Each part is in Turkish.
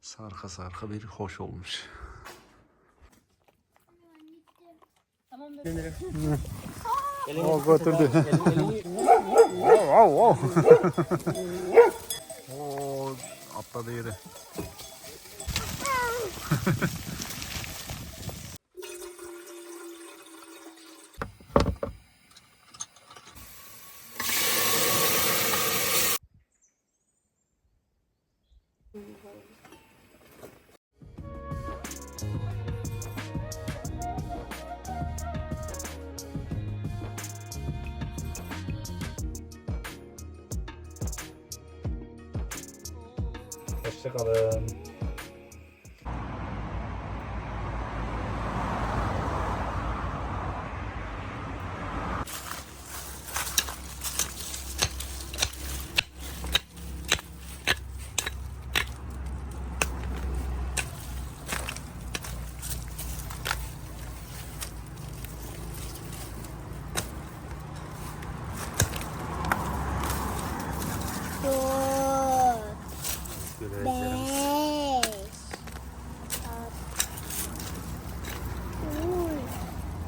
sarka sarka bir hoş olmuş. Tamam. Elini oh, götürdü. wow, wow, wow. Oo, atladı yere. ze hadden ehm, Dez. Ui,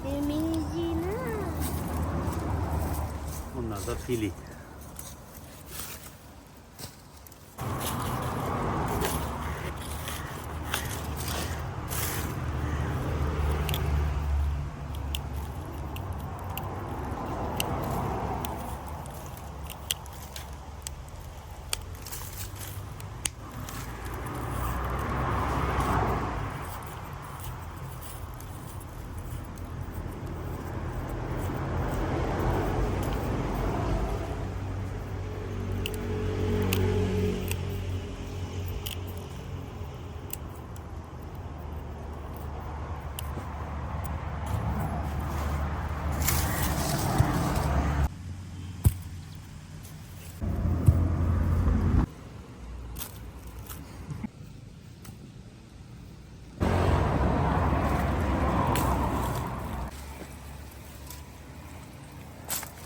benim da filik.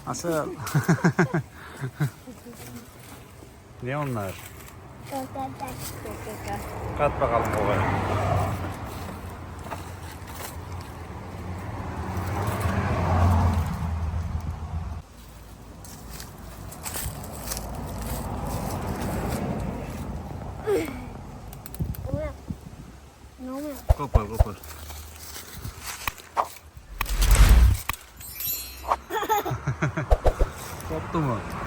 Asıl. ne onlar? Kat bakalım babaya. 껍도만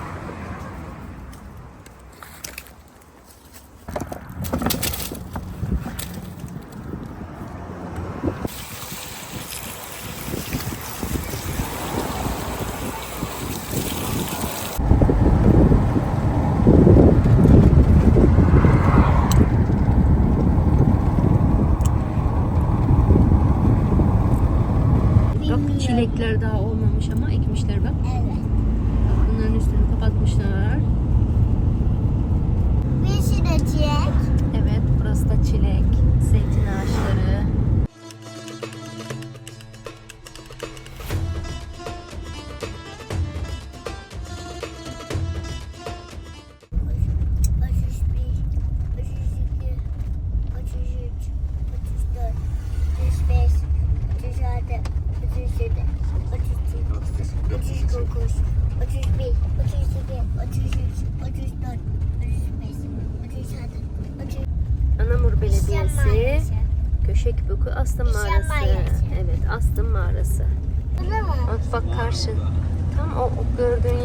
çarşı. Tam o, o gördüğün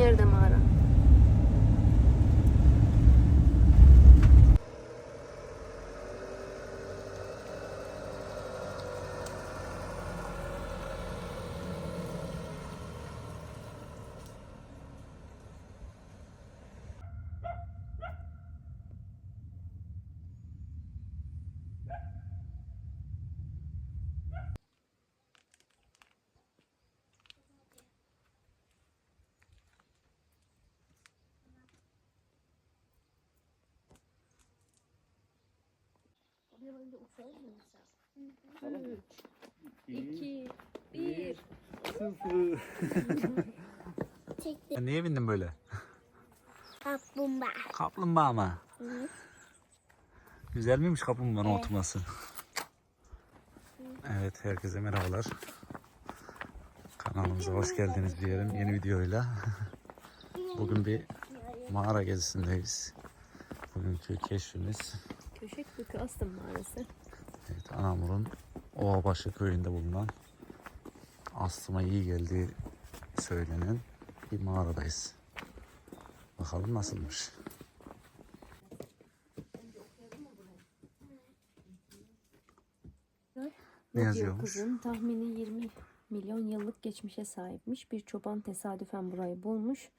Mı insan? Tamam. 2, 1. Sıfır. Niye bindin böyle? Kaplumbağa. Kaplumbağa mı? Güzel miymiş kaplumbağanın Evet. oturması? Evet herkese merhabalar. Kanalımıza hoş geldiniz diyelim yeni videoyla. Bugün bir mağara gezisindeyiz. Bugünkü keşfimiz Köşek Astım mağarası. evet, Anamur'un Ovabaşı köyünde bulunan astıma iyi geldiği söylenen bir mağaradayız. Bakalım nasılmış. Ne Ne yazıyormuş? kızın tahmini 20 milyon yıllık geçmişe sahipmiş. Bir çoban tesadüfen burayı bulmuş.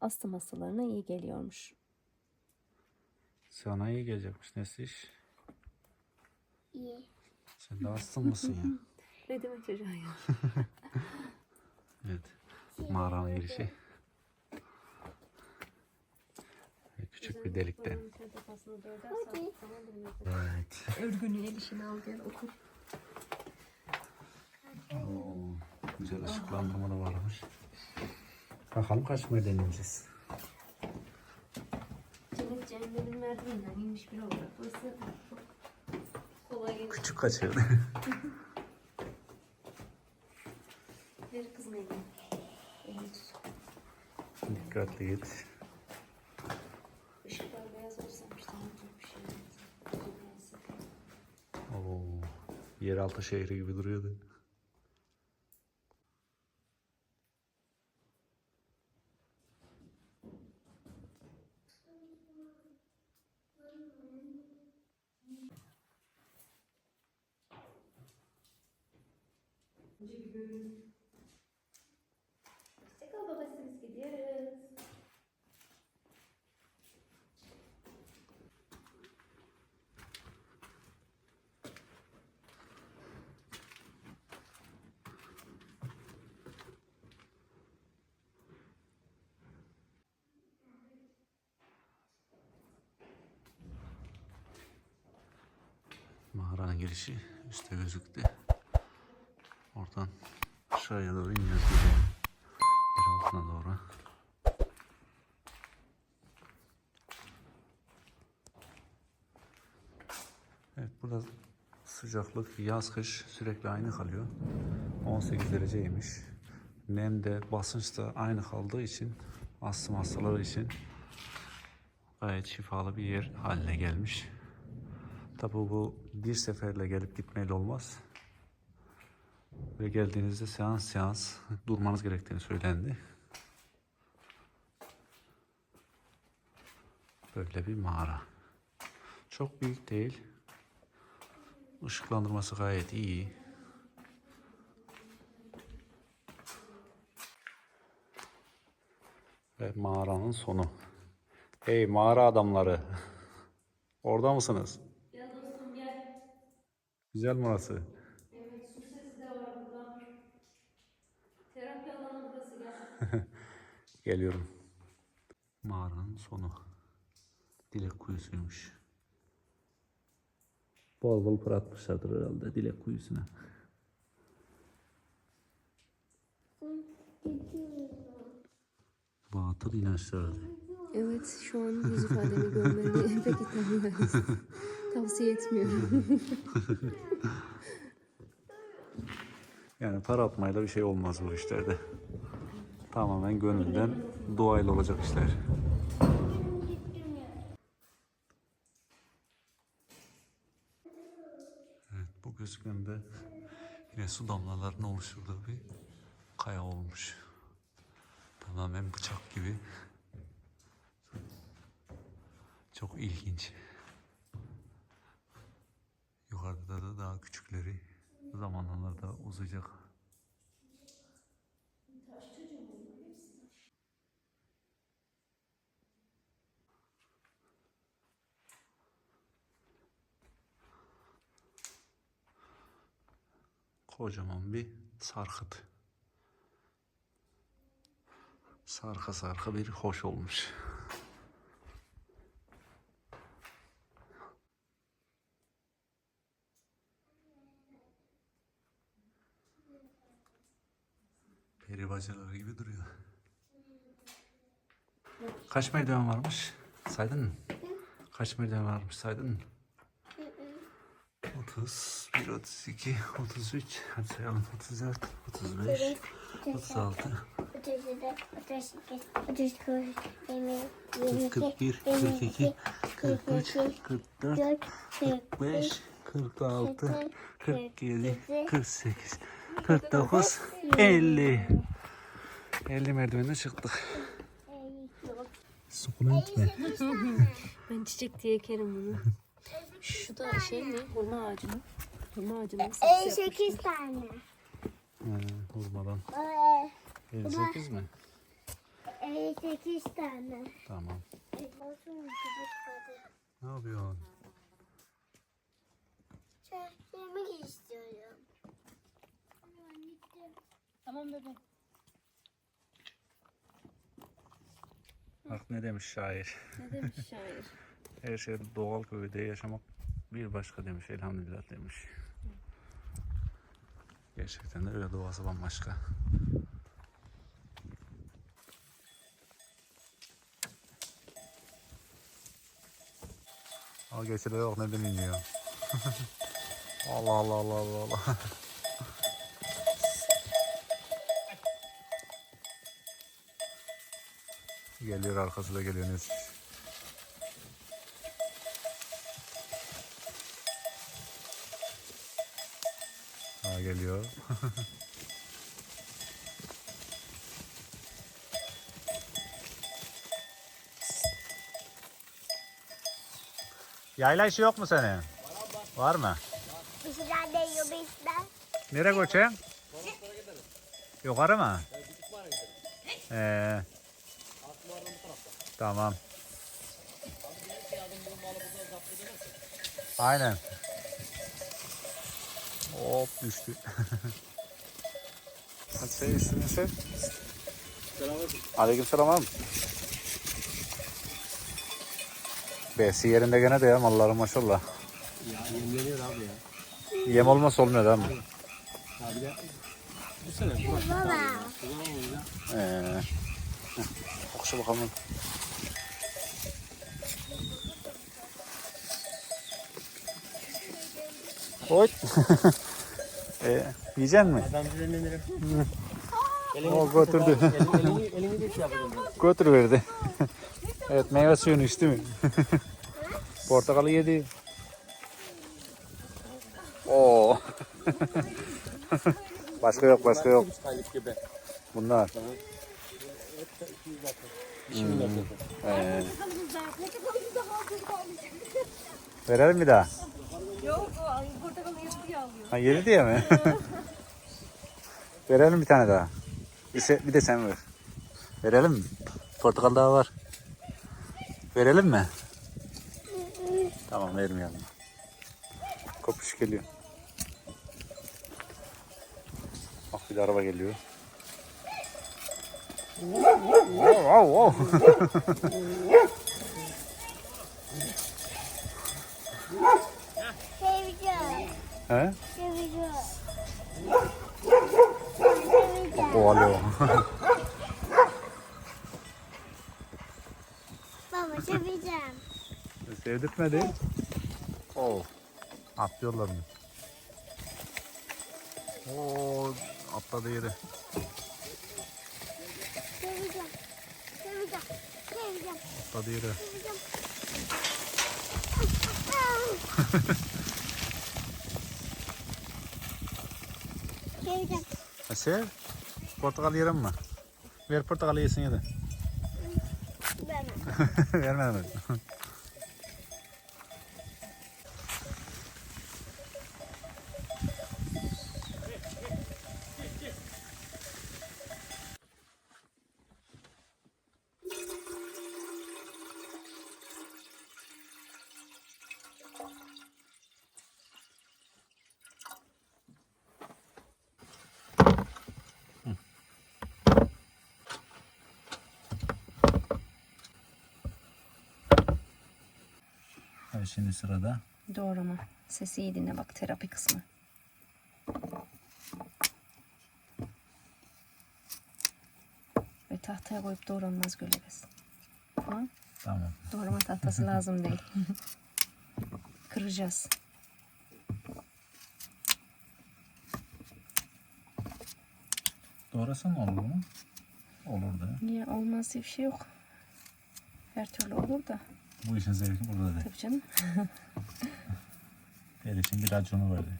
Astım hastalarına iyi geliyormuş. Sana iyi gelecekmiş Nesliş. İyi. Sen de astım mısın ya? Ne demek çocuğa ya? Evet. Mağaranın girişi. Küçük bir delikten. Evet. Örgünü el işine al gel okur. Oo, güzel ışıklandırma da varmış. Bakalım kaç merdivenimiz. Cehennemin merdiveninden inmiş biri olarak. Burası çok kolay gelir. Küçük kaçırdı. Ver kızım elini. Elini tut. Dikkatli git. Işıklar beyaz daha çok bir şey. Oo, yeraltı şehri gibi duruyordu. Mağaranın girişi üstte gözüktü. Oradan aşağıya doğru iniyoruz. Yer altına doğru. Evet burada sıcaklık yaz kış sürekli aynı kalıyor. 18 dereceymiş. Nem de basınç da aynı kaldığı için astım hastaları için gayet şifalı bir yer haline gelmiş. Tabi bu bir seferle gelip gitmeyle olmaz. Ve geldiğinizde seans seans durmanız gerektiğini söylendi. Böyle bir mağara. Çok büyük değil. Işıklandırması gayet iyi. Ve mağaranın sonu. Hey mağara adamları. Orada mısınız? Güzel mi orası? Evet su sesi de var burada. Terapi alanı burası gel. Geliyorum. Mağaranın sonu. Dilek kuyusuymuş. Bol bol para atmışlardır herhalde dilek kuyusuna. Batıl inançlardı. Evet şu an yüz ifademi görmeni pek tabii tavsiye etmiyorum. Yani para atmayla bir şey olmaz bu işlerde. Tamamen gönülden duayla olacak işler. Evet bu gözüken de yine su damlalarının oluşturduğu bir kaya olmuş. Tamamen bıçak gibi. Çok ilginç. Yukarıda da daha küçükleri zamanlarda uzayacak. Kocaman bir sarkıt. Sarka sarka bir hoş olmuş. Peri bacaları gibi duruyor. Kaç merdiven varmış? Saydın mı? Kaç merdiven varmış saydın mı? 31, 32, 33, hadi sayalım. 34, 35, 36, 37, 38, 39, 20, 41, 42, 43, 44, 45, 46, 47, 48, 49, 50. 50 merdivene çıktık. Sukulent mi? Ben çiçek diye ekerim bunu. Şu da şey mi? Hurma ağacı mı? Hurma ağacı mı? Saksı yapmış. 58 tane. He, vurmadan. Ee, 58 mi? 58 tane. Tamam. Ne yapıyorsun? Yemek istiyorum. Tamam bebeğim. Bak ne demiş şair. Ne demiş şair? Her şey doğal köyde yaşamak bir başka demiş. Elhamdülillah demiş. Gerçekten de öyle doğası bambaşka. Al geçide yok neden iniyor. Allah Allah Allah Allah Allah. geliyor arkası da geliyor neyse. Ha geliyor. Yayla işi yok mu senin? Var mı? Şeyler de yiyor bizden. Nereye koçayım? Yukarı mı? Ee, tamam. Aynen. Hop düştü. Hadi sen ismini sen. Aleyküm selam abi. Besi yerinde gene de ya malların maşallah. Ya yemleniyor abi ya. Yem olmasa olmuyor değil mi? Abi de bu sene bu Baba. Ee, okşa bakalım. Oy. ee, yiyecek mi? Derim? Elini O götürdü. Elini, elini, bir şey yapalım. Götür verdi. evet meyve suyunu içti mi? Portakalı yedi. Oo. başka yok başka yok. Gibi. Bunlar. Yapıyor. Ee, verelim bir daha. Yok diye alıyor. Ha yedi diye mi? Verelim bir tane daha. Bir, se- bir de sen ver. Verelim mi? Portakal daha var. Verelim mi? Tamam vermeyelim. Kopuş geliyor. Bak bir de araba geliyor. Wow, wow, wow. Seveceğim. He? Kovalıyor. Baba seveceğim. Sevdirtmedi. Oo. Atlıyorlar mı? Oo, atladı yere. Seveceğim. Seveceğim. Seveceğim. Atladı yere. Seveceğim. Sev. Portakal yerim mi? Ver portakalı yesin ya da. Vermem. Vermem. Şimdi sırada Doğrama. Sesi iyi dinle bak terapi kısmı. tahtaya koyup doğranmaz göleriz. Tamam. Tamam. Doğrama tahtası lazım değil. Kıracağız. Doğrasan olur mu? Olur da. Niye olmaz diye bir şey yok. Her türlü olur da. Bu işin zevki burada değil. Tabii canım. El için bir raconu verdi.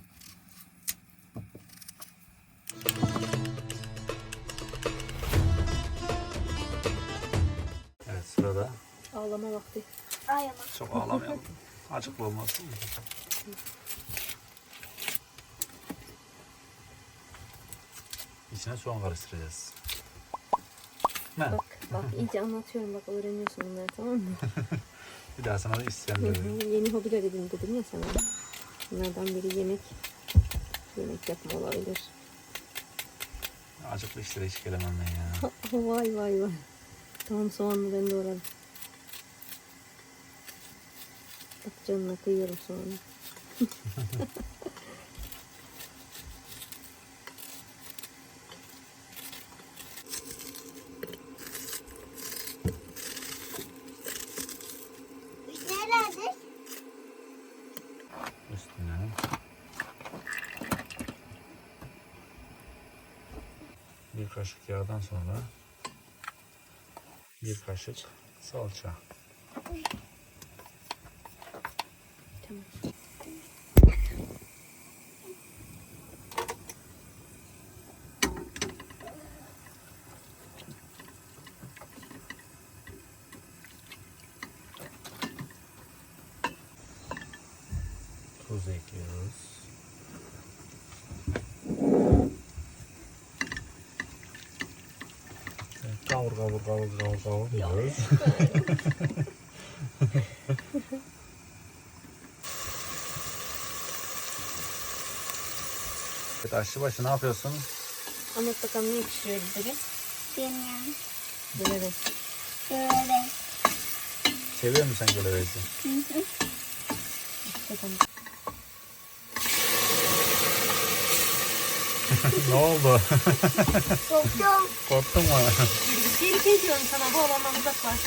Evet sırada Ağlama vakti. Ay ama. çok ağlamayalım. Acıklı olmasın. İçine soğan karıştıracağız. Ne? Bak bak iyice anlatıyorum bak öğreniyorsun bunları tamam mı? Bir daha sana da istem Hı Yeni hobiler edin dedim ya sana. Bunlardan biri yemek. Yemek yapma olabilir. Acıklı işlere hiç gelemem ben ya. vay vay vay. Tamam soğanlı ben doğrarım. Bak canına kıyıyorum soğanı. Biz nerede? Üstüne. Bir kaşık yağdan sonra bir kaşık salça. Evet, Kavur kavur kavur kavur kavur diyoruz. evet aşçıbaşı ne yapıyorsun? Anlat bakalım ne pişiriyoruz bugün? Bilmiyorum. Bilelim. Böyle. Seviyor musun sen gölevezi? Bakalım. ne oldu? Korktum. Korktun mu? Tehlike diyorum sana bu alandan uzaklaş.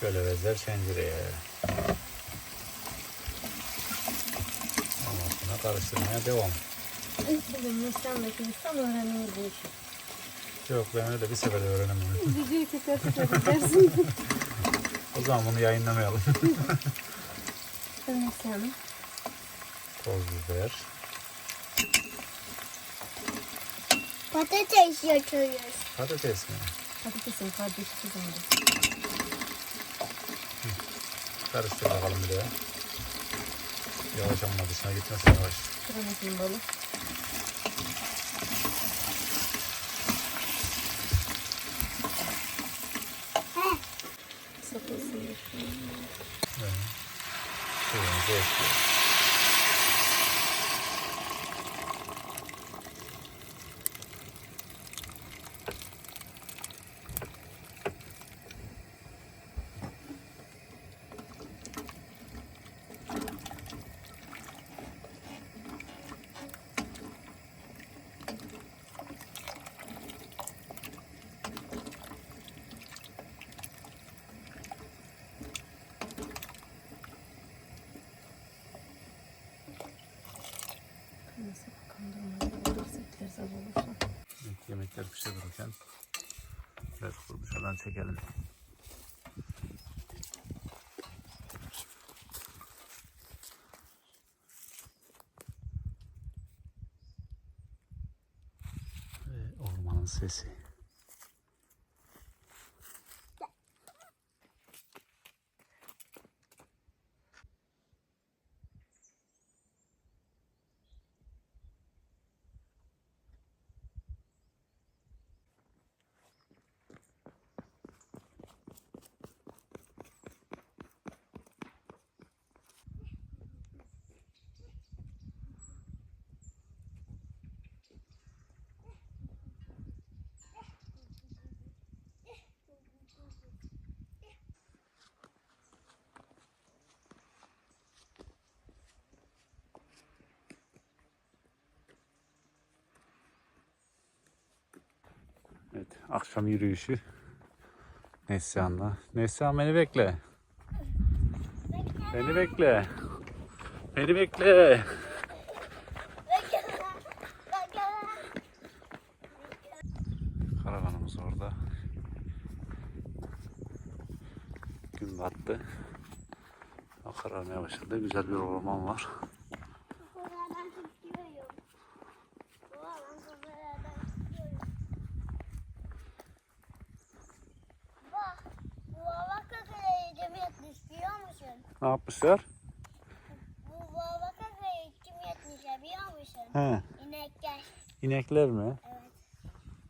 Gölevezler tencereye. Ondan sonra karıştırmaya devam. Bugün Neslihan'daki insan öğreniyor bu işi. Yok ben öyle bir seferde öğrenemem. Videoyu tekrar tekrar edersin. O zaman bunu yayınlamayalım. Neslihan'ım. Toz biber. Patates yapıyoruz. Patates mi? Patatesin kardeşi kızımdı. Karıştır bakalım bir de. Yavaş ama dışına gitmesin yavaş. Kırmızı balı. Yemekler pişirirken biraz dışarıdan çekelim. Evet, akşam yürüyüşü. Neslihan'la. Neslihan beni bekle. Beni bekle. Beni bekle. Karavanımız orada. Gün battı. Kararmaya başladı. Güzel bir orman var. Buradan tutuyorum. Buradan buradan tutuyorum. Bak, bu hava kakayı kim yatmış biliyor musun? Ne yapmışlar? Bu hava kakayı kim yatmış ya biliyor musun? He, İnekler. inekler mi? Evet.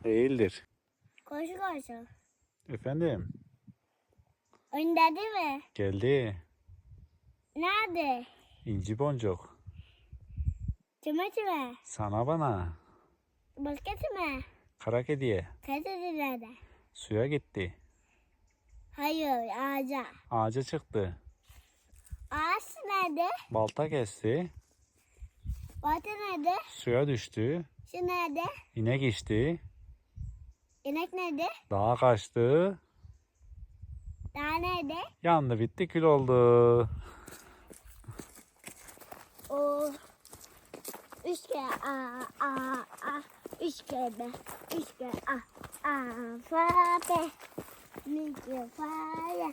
Değildir. Koşu koşu. Efendim, Önde değil mi? geldi. Nerede? İnci boncuk. Kime kime? Sana bana. Başka kime? Kara kediye. Teyze nerede? Suya gitti. Hayır ağaca. Ağaca çıktı. Ağaç nerede? Balta kesti. Batı nerede? Suya düştü. Şu nerede? İnek içti. İnek nerede? Dağa kaçtı. Daha nerede? Yandı bitti kül oldu. O üç kere a a a üç kere be üç kere a a fa be Miki fa ya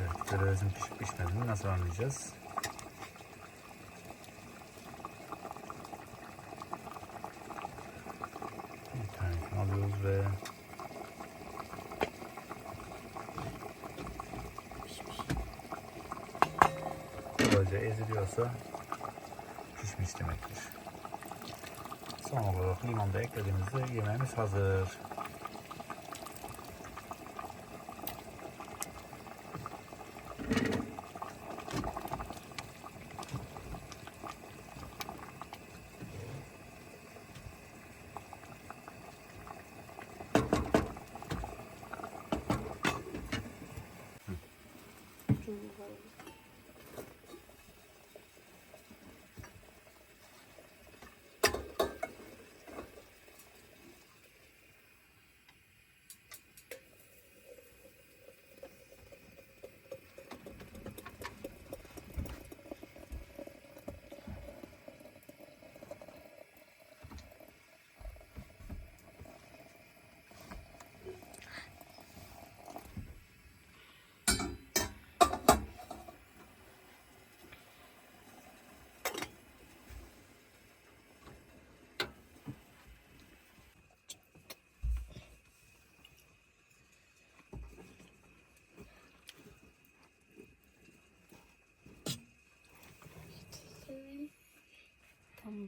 Evet, körezin pişip pişmediğini nasıl anlayacağız? Bir tanesini alıyoruz ve böylece eziliyorsa pişmiş demektir. Son olarak limonu da eklediğimizde yemeğimiz hazır.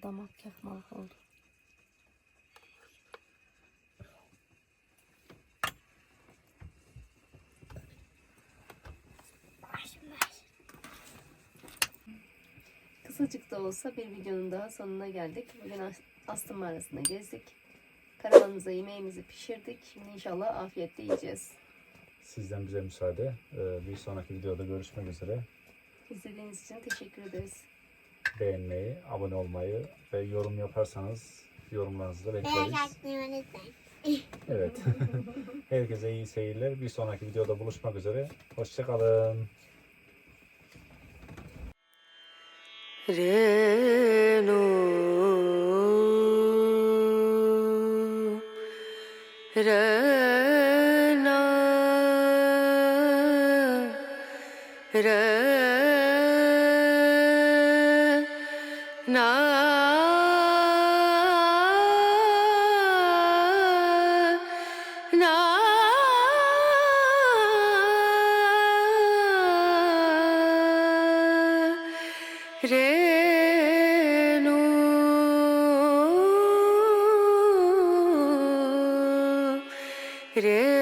Tam damak yakmalık oldu. Kısacık da olsa bir videonun daha sonuna geldik. Bugün As- Astım mağarasında gezdik. Karavanımıza yemeğimizi pişirdik. Şimdi inşallah afiyetle yiyeceğiz. Sizden bize müsaade. Ee, Bir sonraki videoda görüşmek üzere. İzlediğiniz için teşekkür ederiz. Beğenmeyi, abone olmayı ve yorum yaparsanız yorumlarınızı da bekleriz. Evet. Herkese iyi seyirler. Bir sonraki videoda buluşmak üzere. Hoşçakalın. Renu Rena Renu. Renu